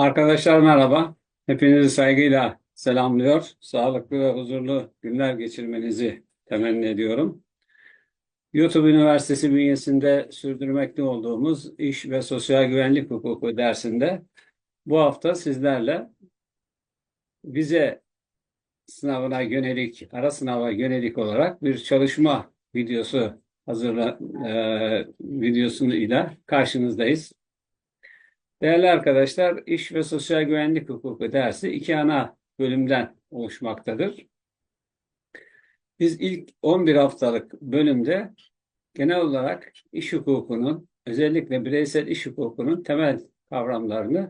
Arkadaşlar merhaba. Hepinizi saygıyla selamlıyor. Sağlıklı ve huzurlu günler geçirmenizi temenni ediyorum. YouTube Üniversitesi bünyesinde sürdürmekte olduğumuz İş ve Sosyal Güvenlik Hukuku dersinde bu hafta sizlerle vize sınavına yönelik, ara sınava yönelik olarak bir çalışma videosu hazırla, e, videosunu ile karşınızdayız. Değerli arkadaşlar, İş ve Sosyal Güvenlik Hukuku dersi iki ana bölümden oluşmaktadır. Biz ilk 11 haftalık bölümde genel olarak iş hukukunun, özellikle bireysel iş hukukunun temel kavramlarını